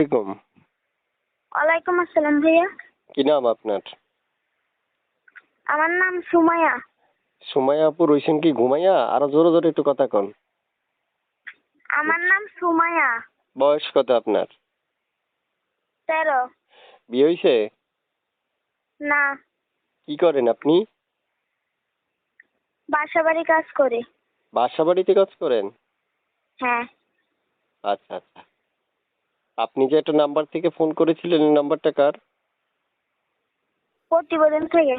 আলাইকুম। ওয়ালাইকুম আসসালাম ভাইয়া। কি নাম আপনার? আমার নাম সুমায়া সুমাইয়া আপু রইছেন কি ঘুমাইয়া? আরও জোরে জোরে একটু কথা কন। আমার নাম সুমায়া বয়স কত আপনার? তেরো। বিয়ে হয়েছে না। কি করেন আপনি? বাসা বাড়ি কাজ করি। বাসা বাড়িতে কাজ করেন? হ্যাঁ। আচ্ছা আচ্ছা। আপনি যে একটা নাম্বার থেকে ফোন করেছিলেন এই নাম্বারটা কার? প্রতিবেদন থেকে।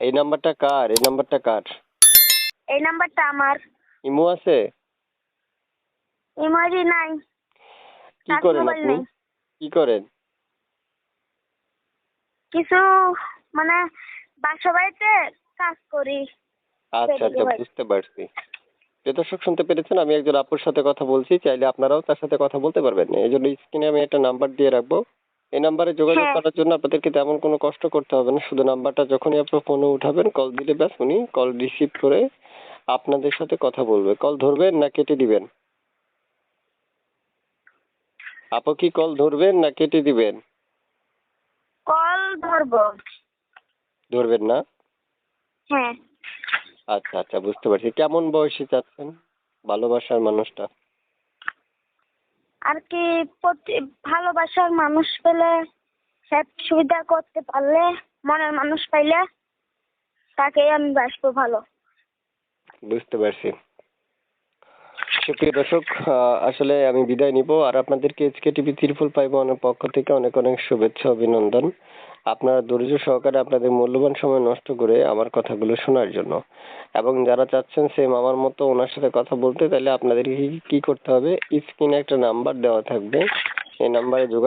এই নাম্বারটা কার? এই নাম্বারটা কার? এই নাম্বারটা আমার। ইমো আছে? ইমোজি নাই। কি করেন মোবাইল আপনি? নেই। কি করেন? কিছু মানে বাসা বাড়িতে কাজ করি। আচ্ছা আচ্ছা. বুঝতে পারছি। দর্শক শুনতে পেরেছেন আমি একজন আপুর সাথে কথা বলছি চাইলে আপনারাও তার সাথে কথা বলতে পারবেন। এই জন্য স্ক্রিনে আমি একটা নাম্বার দিয়ে রাখব। এই নাম্বারে যোগাযোগ হ্যাঁ। করার জন্য আপনাদেরকে তেমন কোনো কষ্ট করতে হবে না। শুধু নাম্বারটা যখনই আপনার ফোনে উঠাবেন কল দিলে ব্যাস উনি কল রিসিভ করে আপনাদের সাথে কথা বলবে। কল ধরবেন না কেটে দিবেন? আপু কি কল ধরবেন না কেটে দিবেন? কল ধরবো। ধরবেন না? হ্যাঁ। আচ্ছা আচ্ছা বুঝতে পারছি। কেমন বয়সে চাচ্ছেন ভালোবাসার মানুষটা? আর কি প্রতি ভালোবাসার মানুষ পেলে সব সুবিধা করতে পারলে মনের মানুষ পাইলে তাকেই আমি বাসবো ভালো। বুঝতে পারছি। সুপ্রিয় দর্শক আসলে আমি বিদায় নিব। আর আপনাদেরকে এইচকে টিভি ত্রিপুল ফাইভ ওয়ানের পক্ষ থেকে অনেক অনেক শুভেচ্ছা অভিনন্দন। আপনারা ধৈর্য সহকারে আপনাদের মূল্যবান সময় নষ্ট করে আমার কথাগুলো শোনার জন্য। এবং যারা চাচ্ছেন সেম আমার মতো ওনার সাথে কথা বলতে, তাহলে আপনাদেরকে কি- করতে হবে? স্ক্রিনে একটা নাম্বার দেওয়া থাকবে। এই নাম্বারে যোগাযোগ